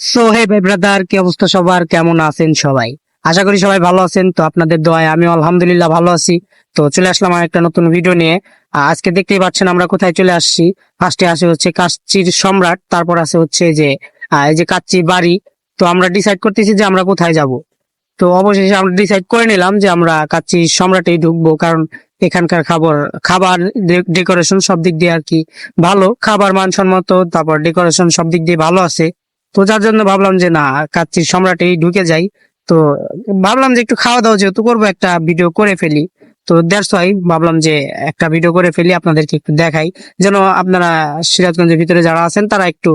So hey ভাই brother কি অবস্থা সবার? কেমন আছেন সবাই? আশা করি সবাই ভালো আছেন। তো আপনাদের দোয়ায় আমি আলহামদুলিল্লাহ ভালো আছি। তো চলে আসলাম আর একটা নতুন ভিডিও নিয়ে। আজকে দেখতেই পাচ্ছেন আমরা কোথায় চলে আসছি। ফার্স্টে আসে হচ্ছে কাচ্চির সম্রাট, তারপর আছে হচ্ছে যে এই যে কাচ্চি বাড়ি। তো আমরা ডিসাইড করতেছি যে আমরা কোথায় যাব। তো অবশেষে আমরা ডিসাইড করে নিলাম যে আমরা কাচ্চি সম্রাটেই ঢুকবো, কারণ এখানকার খাবার খাবার ডেকোরেশন সব দিক দিয়ে আর কি ভালো। খাবার মানসম্মত তারপর ডেকোরেশন সব দিক দিয়ে ভালো আছে। তো যার জন্য ভাবলাম যে, না, কাচ্চির সম্রাটেই ঢুকে যাই। তো ভাবলাম যে, একটু খাওয়া দাওয়া যেহেতু করব, একটা ভিডিও করে ফেলি। তো দ্যাটস ওয়াই ভাবলাম যে, একটা ভিডিও করে ফেলি, আপনাদেরকে একটু দেখাই। যেন আপনারা সিরাজগঞ্জের ভিতরে যারা আছেন, তারা একটু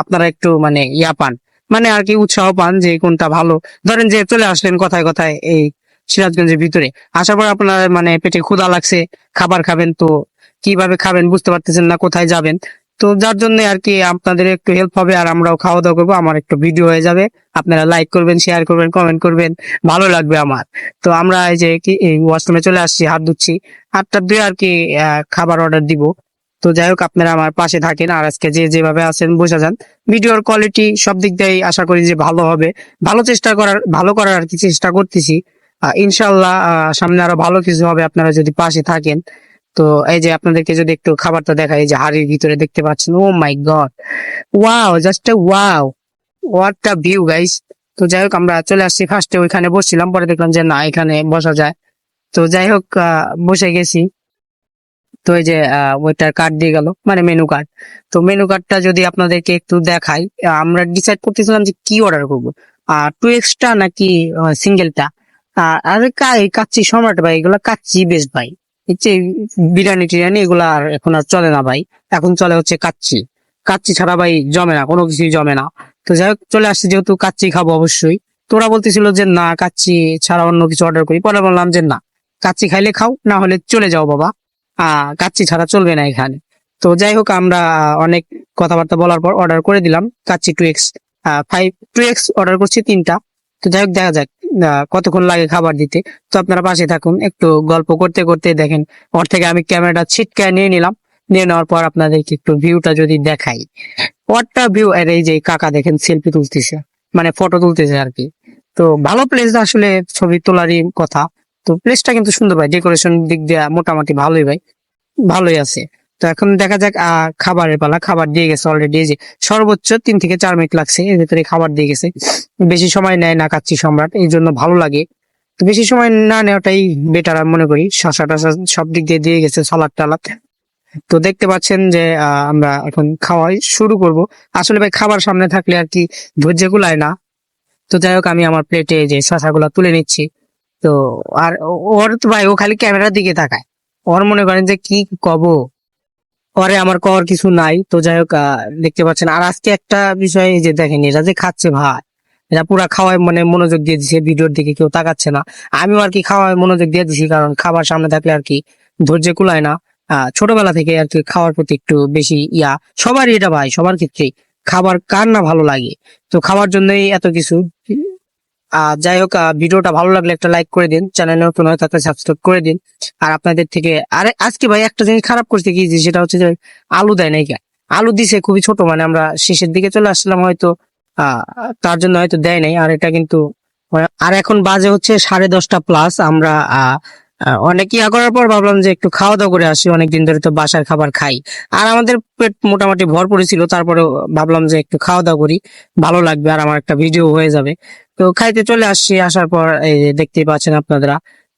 আপনারা একটু মানে ইয়া পান। মানে আর কি উৎসাহ পান যে, কোনটা ভালো। ধরেন যে, চলে আসলেন কথায় কথায় এই সিরাজগঞ্জের ভিতরে। আসার পর আপনার মানে পেটে ক্ষুধা লাগছে, খাবার খাবেন, তো কীভাবে খাবেন বুঝতে পারতেছেন না কোথায় যাবেন। তো যার জন্য আর কি আপনাদের একটু হেল্প হবে আর আমরাও খাওয়া দাওয়া করব, আমার একটু ভিডিও হয়ে যাবে। আপনারা লাইক করবেন শেয়ার করবেন কমেন্ট করবেন, ভালো লাগবে আমার। তো আমরা এই যে কি ওয়াশরুমে চলে আসছি, হাত ধুচ্ছি, হাতটা ধুয়ে আর কি খাবার অর্ডার দিব। তো যাই হোক, আপনারা আমার পাশে থাকেন আর আজকে যে যেভাবে আছেন, বোঝা যান। ভিডিওর কোয়ালিটি সব দিক দিয়ে আশা করি যে ভালো হবে। ভালো চেষ্টা করার, ভালো করার আর কি চেষ্টা করতেছি। ইনশাল্লাহ সামনে আরও ভালো কিছু হবে আপনারা যদি পাশে থাকেন। তো এই যে আপনাদেরকে যদি একটু খাবারটা দেখাই, এই যে হাড়ির ভিতরে দেখতে পাচ্ছেন ও my god wow just wow what a view guys তো যাই হোক, আমরা চলে আসছি ফার্স্টে ওইখানে বসছিলাম, পরে দেখলাম যে না, এখানে বসা যায়। তো যাই হোক বসে গেছি। তো এই যে ওইটার কার্ড দিয়ে গেল মানে মেনু কার্ড তো মেনু কার্ডটা যদি আপনাদেরকে একটু দেখাই, আমরা ডিসাইড করতেছিলাম যে কি অর্ডার করব। আর টু এক্সট্রা নাকি সিঙ্গেলটা আর কাচ্চি, সম্রাট ভাই, এগুলা কাচ্চি বেশ ভাই। বিরিয়ানি টিরিয়ানি এগুলা আর এখন আর চলে না ভাই। এখন চলে হচ্ছে কাচ্চি। কাচ্চি ছাড়া ভাই জমে না, কোনো কিছুই জমে না। তো যাই হোক, চলে আসছে যেহেতু কাচ্চি খাব অবশ্যই। তোরা বলতেছিল যে না, কাচ্চি ছাড়া অন্য কিছু অর্ডার করি। পরে বললাম যে না, কাচ্চি খাইলে খাও, না হলে চলে যাও বাবা। আহ কাচ্চি ছাড়া চলবে না এখানে। তো যাই হোক, আমরা অনেক কথাবার্তা বলার পর অর্ডার করে দিলাম। Kacchi two x five two x order করছি তিনটা। তো যাই হোক, দেখা যাক। কতক্ষণ লাগে খাবার দিতে? তো আপনারা পাশে থাকুন, একটু গল্প করতে করতে দেখেন। ওর থেকে আমি ক্যামেরাটা ছিটকায় নিয়ে নিলাম। নিয়ে নেওয়ার পর আপনাদেরকে একটু ভিউটা যদি দেখাই। ওয়াটটা ভিউ আর এই যে কাকা দেখেন সেলফি তুলতেছে মানে ফটো তুলতেছে আর কি। তো ভালো প্লেস আসলে ছবি তোলারই কথা। তো প্লেসটা কিন্তু সুন্দর ভাই ডেকোরেশন দিক দিয়ে মোটামুটি ভালোই ভাই। ভালোই আছে। তো এখন দেখা যাক খাবারের পালা, খাবার দিয়ে গেছে অলরেডি যে সর্বোচ্চ তিন থেকে চার মিনিট লাগছে, এর ভিতরে খাবার দিয়ে গেছে। বেশি সময় নেয় না কাচ্চি সম্রাট, এই জন্য ভালো লাগে। তো বেশি সময় না নেওয়াটাই বেটার আমি মনে করি। শসা টসা সব দিক দিয়ে দিয়ে গেছে সালাদ টালাদ। তো দেখতে পাচ্ছেন যে আমরা এখন খাওয়াই শুরু করব। আসলে ভাই, খাবার সামনে থাকলে আর কি ধৈর্য গুলায় না। তো যাই হোক, আমি আমার প্লেটে যে শসাগুলো তুলে নিচ্ছি। তো আর ওর তো ভাই, ও খালি ক্যামেরার দিকে তাকায়। ওর মনে করেন যে কি কব? পরে আমার কর কিছু নাই। তো যাই হোক দেখতে পাচ্ছেন। আর আজকে একটা বিষয় যে দেখেন, এরা যে খাচ্ছে ভাই এটা পুরা খাওয়ায় মানে মনোযোগ দিয়ে দিছে, ভিডিওর দিকে কেউ তাকাচ্ছে না। আমিও আর কি খাওয়ায় মনোযোগ দিয়ে দিছি, কারণ খাবার সামনে থাকলে আর কি ধৈর্য কুলায় না। ছোটবেলা থেকে আর কি খাওয়ার প্রতি একটু বেশি ইয়া। সবারই এটা ভাই, সবার ক্ষেত্রেই। খাবার কার না ভালো লাগে? তো খাওয়ার জন্যই এত কিছু যাই হোক ভিডিওটা ভালো লাগলে একটা লাইক করে দিন চ্যানেল নতুন হয় তাকে সাবস্ক্রাইব করে দিন আর আপনাদের থেকে, আরে, আজকে ভাই একটা জিনিস খারাপ করছে কি সেটা হচ্ছে যে, আলু দেয় নাই? আলু দিছে খুবই ছোট মানে আমরা শেষের দিকে চলে আসলাম হয়তো তার জন্য হয়তো দেয় নাই আর এটা কিন্তু আর এখন বাজে হচ্ছে সাড়ে দশটা প্লাস আমরা অনেক ইয়া করার পর ভাবলাম যে একটু খাওয়া দাওয়া করে আসি, অনেকদিন ধরে তো বাসার খাবার খাই। আর আমাদের পেট মোটামুটি ভরপুর ছিল তারপরে ভাবলাম যে একটু খাওয়া দাওয়া করি, ভালো লাগবে আর আমার একটা ভিডিও হয়ে যাবে। তো খাইতে চলে আসছি, আসার পর এই দেখতেই পাচ্ছেন আপনারা।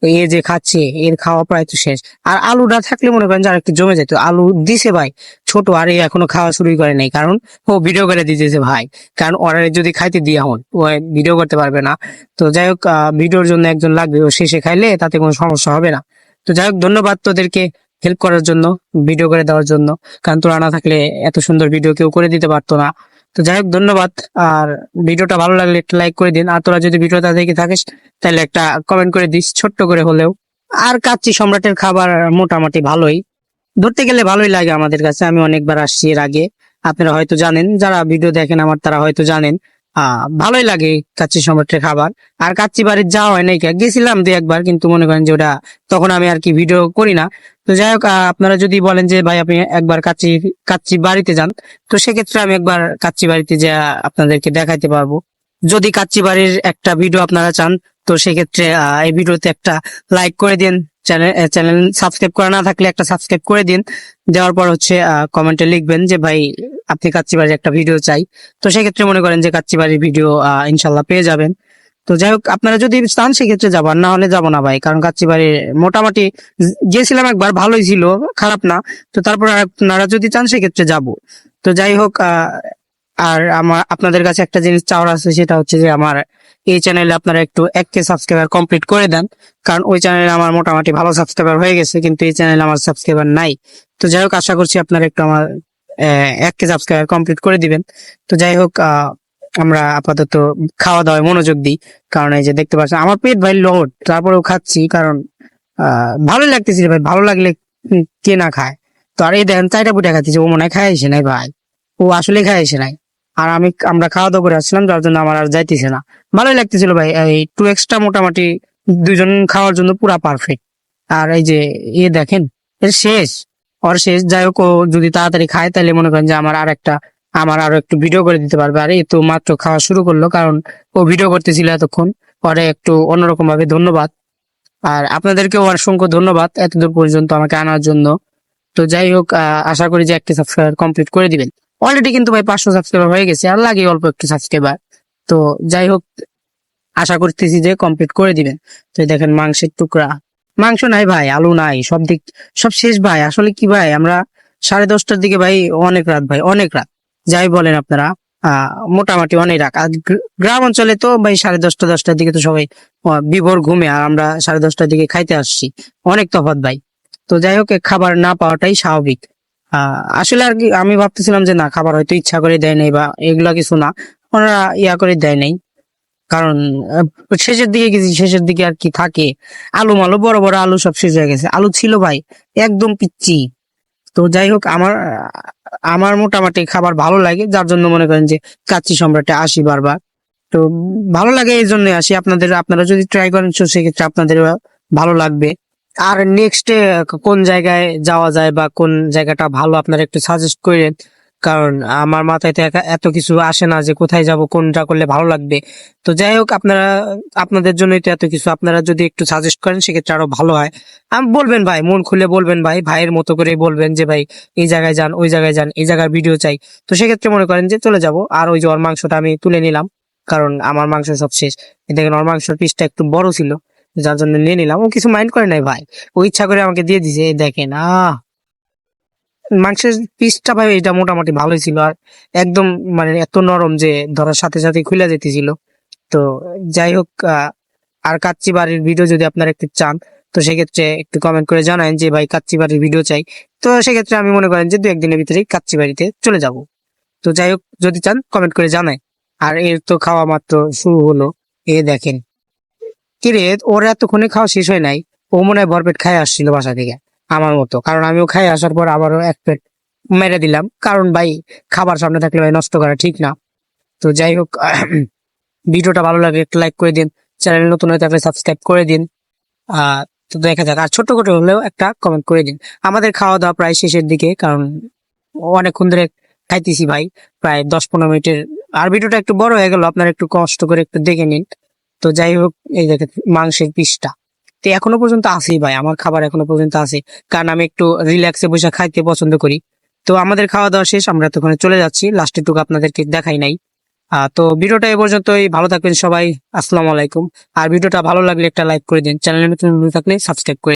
এই যে খাচ্ছে, এর খাওয়া প্রায় তো শেষ। আর আলুটা থাকলে মনে করেন যে একটু জমে যেত আলু দিছে ভাই, ছোট আর এই এখনও খাওয়া শুরুই করে নাই। কারণ ও ভিডিও করে দিতেছে ভাই। কারণ অর্ডারে যদি খাইতে দিয়া হন, ও ভিডিও করতে পারবে না। তো যাই হোক ভিডিওর জন্য একজন লাগবে, ও শেষে খাইলে তাতে কোনো সমস্যা হবে না। তো যাই হোক, ধন্যবাদ তোদেরকে হেল্প করার জন্য ভিডিও করে দেওয়ার জন্য। কারণ তোরা না থাকলে এত সুন্দর ভিডিও কেউ করে দিতে পারতো না। তো যাই হোক, ধন্যবাদ। আর ভিডিওটা ভালো লাগলে একটা লাইক করে দিন। আর তোরা যদি ভিডিওটা দেখে থাকিস, তাহলে একটা কমেন্ট করে দিস, ছোট্ট করে হলেও। আর কাচ্ছি সম্রাটের খাবার মোটামুটি ভালোই। ধরতে গেলে ভালোই লাগে আমাদের কাছে। আমি অনেকবার আসছি এর আগে। আপনারা হয়তো জানেন, যারা ভিডিও দেখেন, আমার তারা হয়তো জানেন। ভালোই লাগে কাচ্চি সম্রাটের খাবার। আর কাচ্চি বাড়ির যাওয়া হয় নাই। গেছিলাম দু একবার, কিন্তু মনে করেন যে ওটা তখন আমি আর কি ভিডিও করি না। তো যাই হোক আপনারা যদি বলেন যে, ভাই, আপনি একবার কাচ্চি কাচ্চি বাড়িতে যান, তো সেক্ষেত্রে আমি একবার কাচ্চি বাড়িতে যা আপনাদেরকে দেখাইতে পারব। যদি কাচ্চি বাড়ির একটা ভিডিও আপনারা চান, তো সেক্ষেত্রে এই ভিডিওতে একটা লাইক করে দিন। চ্যানেল চ্যানেল সাবস্ক্রাইব করা না থাকলে একটা সাবস্ক্রাইব করে দিন। দেওয়ার পর হচ্ছে কমেন্টে লিখবেন যে, ভাই আপনি কাচ্চি বাড়ির একটা ভিডিও চাই। তো সেক্ষেত্রে মনে করেন যে কাচ্চি বাড়ির ভিডিও ইনশাল্লাহ পেয়ে যাবেন। তো যাই হোক, আপনারা যদি চান সেক্ষেত্রে যাব আর না হলে যাব না ভাই, কারণ কাচ্চি বাড়ির মোটামুটি গিয়েছিলাম একবার, ভালোই ছিল, খারাপ না। তো তারপর আপনারা যদি চান সেক্ষেত্রে যাব। তো যাই হোক আর আমার আপনাদের কাছে একটা জিনিস চাওয়ার আছে, সেটা হচ্ছে যে আমার এই চ্যানেলে আপনারা একটু এক কে সাবস্ক্রাইবার কমপ্লিট করে দেন। কারণ ওই চ্যানেলে আমার মোটামুটি ভালো সাবস্ক্রাইবার হয়ে গেছে, কিন্তু এই চ্যানেলে আমার সাবস্ক্রাইবার নাই। তো যাই হোক, আশা করছি আপনারা একটু আমার এক কে সাবস্ক্রাইবার কমপ্লিট করে দিবেন। তো যাই হোক আমরা আপাতত খাওয়া দাওয়ায় মনোযোগ দিই। কারণ এই যে দেখতে পাচ্ছেন, আমার পেট ভাই লোড তারপরেও খাচ্ছি কারণ ভালো লাগতেছিল ভাই, ভালো লাগলে কে না খায়? তো আর এই দেখেন চারটা পুটা খাচ্ছি ও মনে হয় এসে নাই ভাই। ও আসলে খাই এসে নাই। আর আমি, আমরা খাওয়া দাওয়া করে আসছিলাম, যার জন্য আমার আর যাইতেছে না। ভালোই লাগতেছিল ভাই, এই টু এক্সট্রা মোটামুটি দুজন খাওয়ার জন্য পুরা পারফেক্ট আর এই যে ইয়ে দেখেন, এর শেষ। ওর শেষ যাই হোক ও যদি তাড়াতাড়ি খায়, তাহলে মনে করেন যে আমার আর একটা আমার আরও একটু ভিডিও করে দিতে পারবে। আর এই তো মাত্র খাওয়া শুরু করল, কারণ ও ভিডিও করতেছিল এতক্ষণ। পরে একটু অন্যরকম ভাবে ধন্যবাদ। আর আপনাদেরকেও অসংখ্য ধন্যবাদ এতদূর পর্যন্ত আমাকে আনার জন্য। তো যাই হোক আশা করি যে একটি সাবস্ক্রাইবার কমপ্লিট করে দিবেন। অলরেডি কিন্তু ভাই পাঁচশো সাবস্ক্রাইবার হয়ে গেছে, আর লাগে অল্প একটু সাবস্ক্রাইবার তো যাই হোক আশা করতেছি যে কমপ্লিট করে দিবেন। তো দেখেন মাংসের টুকরা। মাংস নাই ভাই, আলু নাই, সব দিক, সব শেষ ভাই। আসলে কি ভাই, আমরা সাড়ে দশটার দিকে ভাই অনেক রাত ভাই, অনেক রাত। যাই বলেন আপনারা মোটামুটি অনেক রাত। আর গ্রাম অঞ্চলে তো ভাই সাড়ে দশটা, দশটার দিকে তো সবাই বিভোর ঘুমে, আর আমরা সাড়ে দশটার দিকে খাইতে আসছি। অনেক তফাৎ ভাই। তো যাই হোক খাবার না পাওয়াটাই স্বাভাবিক। আসলে আর কি, আমি ভাবতেছিলাম যে না, খাবার হয়তো ইচ্ছা করে দেয় নাই বা এগুলা কিছু না, ওনারা ইয়া করে দেয় নাই। কারণ শেষের দিকে গেছি শেষের দিকে আর কি থাকে? আলু মালু, বড় বড় আলু সব শেষ হয়ে গেছে। আলু ছিল ভাই, একদম পিচ্ছি তো যাই হোক, আমার আমার মোটামুটি খাবার ভালো লাগে, যার জন্য মনে করেন যে কাচ্চি সম্রাটে আসি বারবার। তো ভালো লাগে এই জন্য আসি। আপনাদের, আপনারা যদি ট্রাই করেন, তো সেক্ষেত্রে আপনাদের ভালো লাগবে। আর নেক্সট কোন জায়গায় যাওয়া যায় বা কোন জায়গাটা ভালো, আপনারা একটু সাজেস্ট করেন। কারণ আমার মাথায় তো এত কিছু আসে না যে কোথায় যাব, কোনটা করলে ভালো লাগবে। তো যাই হোক, আপনারা, আপনাদের জন্যই তো এত কিছু। আপনারা যদি একটু সাজেস্ট করেন, সেক্ষেত্রে আরও ভালো হয়। আমি, বলবেন ভাই, মন খুলে বলবেন ভাই, ভাইয়ের মতো করে বলবেন যে ভাই, এই জায়গায় যান, ওই জায়গায় যান, এই জায়গার ভিডিও চাই। তো সেক্ষেত্রে মনে করেন যে চলে যাব। আর ওই যে ওর মাংসটা আমি তুলে নিলাম, কারণ আমার মাংস সব শেষ। দেখেন, ওর মাংসের পিসটা একটু বড় ছিল, যার জন্য নিয়ে নিলাম। ও কিছু মাইন্ড করে নাই ভাই। ও ইচ্ছা করে আমাকে দিয়ে দিছে দেখেন, আহ! মাংসের পিসটা ভাই এটা মোটামুটি ভালোই ছিল আর একদম মানে এত নরম যে ধরার সাথে সাথে খুলে যেতেছিল তো যাই হোক আর কাচ্চি বাড়ির ভিডিও যদি আপনারা একটু চান, তো সেক্ষেত্রে একটু কমেন্ট করে জানান যে ভাই কাচ্চি বাড়ির ভিডিও চাই। তো সেক্ষেত্রে আমি মনে করেন যে দু একদিনের ভিতরেই কাচ্চি বাড়িতে চলে যাব। তো যাই হোক, যদি চান কমেন্ট করে জানাই। আর এর তো খাওয়া মাত্র শুরু হলো। এ দেখেন। কি রে ওর এতক্ষণে খাওয়া শেষ হয় নাই। ও মনে হয় ভরপেট খাই আসছিল বাসা থেকে। আমার মতো। কারণ আমিও খাই, আসার পর আবারও এক প্লেট মেরে দিলাম। কারণ ভাই, খাবার সামনে থাকলে ভাই নষ্ট করা ঠিক না। তো যাই হোক, ভিডিওটা ভালো লাগে একটু লাইক করে দিন। চ্যানেল নতুন হয়ে থাকলে সাবস্ক্রাইব করে দিন। তো দেখা যাক, আর ছোট করে হলেও একটা কমেন্ট করে দিন। আমাদের খাওয়া দাওয়া প্রায় শেষের দিকে, কারণ অনেকক্ষণ ধরে খাইতেছি ভাই, প্রায় দশ পনেরো মিনিটের। আর ভিডিওটা একটু বড় হয়ে গেল, আপনারা একটু কষ্ট করে একটু দেখে নিন। তো যাই হোক, এই দেখেন মাংসের পিসটা। তো এখনও পর্যন্ত আছেই ভাই, আমার খাবার এখনও পর্যন্ত আছে। কারণ আমি একটু রিল্যাক্সে বসে খাইতে পছন্দ করি। তো আমাদের খাওয়া দাওয়া শেষ, আমরা তখন চলে যাচ্ছি। লাস্টের টুকু আপনাদেরকে দেখাই নাই। তো ভিডিওটা এ পর্যন্তই, ভালো থাকবেন সবাই, আসসালামু আলাইকুম। আর ভিডিওটা ভালো লাগলে একটা লাইক করে দিন। চ্যানেলে নতুন থাকলে সাবস্ক্রাইব করে